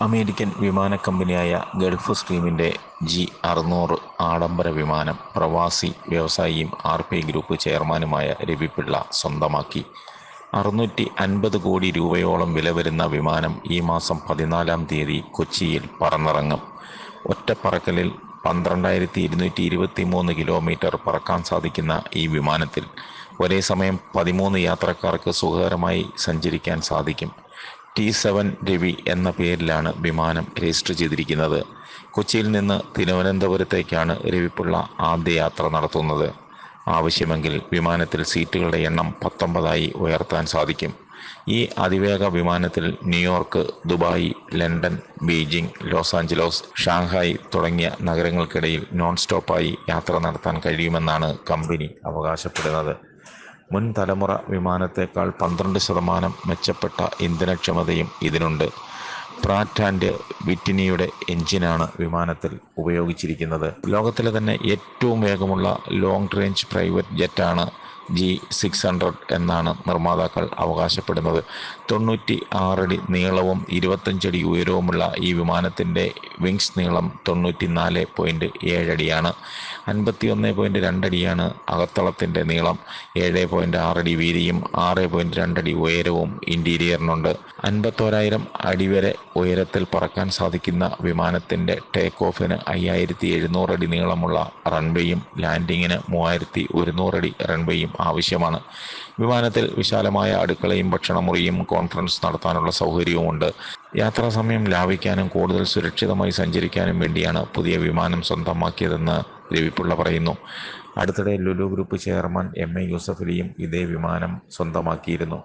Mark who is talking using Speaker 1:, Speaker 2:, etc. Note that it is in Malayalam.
Speaker 1: അമേരിക്കൻ വിമാന കമ്പനിയായ ഗൾഫ് സ്ട്രീമിന്റെ ജി അറുന്നൂറ് ആഡംബര വിമാനം പ്രവാസി വ്യവസായിയും ആർ പി ഗ്രൂപ്പ് ചെയർമാനുമായ രവിപിള്ള സ്വന്തമാക്കി. അറുന്നൂറ്റി അൻപത് കോടി രൂപയോളം വില വരുന്ന വിമാനം ഈ മാസം പതിനാലാം തീയതി കൊച്ചിയിൽ പറന്നിറങ്ങും. ഒറ്റപ്പറക്കലിൽ പന്ത്രണ്ടായിരത്തി ഇരുന്നൂറ്റി ഇരുപത്തി മൂന്ന് കിലോമീറ്റർ പറക്കാൻ സാധിക്കുന്ന ഈ വിമാനത്തിൽ ഒരേ സമയം പതിമൂന്ന് യാത്രക്കാർക്ക് സുഖകരമായി സഞ്ചരിക്കാൻ സാധിക്കും. ടി സെവൻ രവി എന്ന പേരിലാണ് വിമാനം രജിസ്റ്റർ ചെയ്തിരിക്കുന്നത്. കൊച്ചിയിൽ നിന്ന് തിരുവനന്തപുരത്തേക്കാണ് രവിപ്പുള്ള ആദ്യ യാത്ര നടത്തുന്നത്. ആവശ്യമെങ്കിൽ വിമാനത്തിൽ സീറ്റുകളുടെ എണ്ണം പത്തൊമ്പതായി ഉയർത്താൻ സാധിക്കും. ഈ അതിവേഗ വിമാനത്തിൽ New York Dubai London Beijing Los Angeles Shanghai തുടങ്ങിയ നഗരങ്ങൾക്കിടയിൽ നോൺ സ്റ്റോപ്പായി യാത്ര നടത്താൻ കഴിയുമെന്നാണ് കമ്പനി അവകാശപ്പെടുന്നത്. മുൻ തലമുറ വിമാനത്തേക്കാൾ പന്ത്രണ്ട് ശതമാനം മെച്ചപ്പെട്ട ഇന്ധനക്ഷമതയും ഇതിനുണ്ട്. പ്രാറ്റ് ആൻഡ് വിറ്റിനിയുടെ എഞ്ചിനാണ് വിമാനത്തിൽ ഉപയോഗിച്ചിരിക്കുന്നത്. ലോകത്തിലെ തന്നെ ഏറ്റവും വേഗമുള്ള ലോങ് റേഞ്ച് പ്രൈവറ്റ് ജെറ്റാണ് ജി സിക്സ് ഹൺഡ്രഡ് എന്നാണ് നിർമ്മാതാക്കൾ അവകാശപ്പെടുന്നത്. തൊണ്ണൂറ്റി ആറടി നീളവും ഇരുപത്തഞ്ചടി ഉയരവുമുള്ള ഈ വിമാനത്തിന്റെ വിങ്സ് നീളം തൊണ്ണൂറ്റി നാല് പോയിന്റ് ഏഴടിയാണ് അൻപത്തി ഒന്ന് പോയിന്റ് രണ്ടടിയാണ് അകത്തളത്തിന്റെ നീളം. ഏഴ് പോയിന്റ് ആറടി വീതിയും ആറ് പോയിന്റ് രണ്ടടി ഉയരവും ഇന്റീരിയറിനുണ്ട്. അൻപത്തോരായിരം അടി വരെ ഉയരത്തിൽ പറക്കാൻ സാധിക്കുന്ന വിമാനത്തിന്റെ ടേക്ക് ഓഫിന് അയ്യായിരത്തി എഴുന്നൂറടി നീളമുള്ള റൺവേയും ലാൻഡിങ്ങിന് മൂവായിരത്തി ഒരുന്നൂറടി റൺവേയും ആവശ്യമാണ്. വിമാനത്തിൽ വിശാലമായ അടുക്കളയും ഭക്ഷണമുറിയും കോൺഫറൻസ് നടത്താനുള്ള സൗകര്യവുമുണ്ട്. യാത്രാ സമയം ലാഭിക്കാനും കൂടുതൽ സുരക്ഷിതമായി സഞ്ചരിക്കാനും വേണ്ടിയാണ് പുതിയ വിമാനം സ്വന്തമാക്കിയതെന്ന് രവിപിള്ള പറയുന്നു. അടുത്തിടെ Lulu group chairman M A യൂസഫലിയും ഇതേ വിമാനം സ്വന്തമാക്കിയിരുന്നു.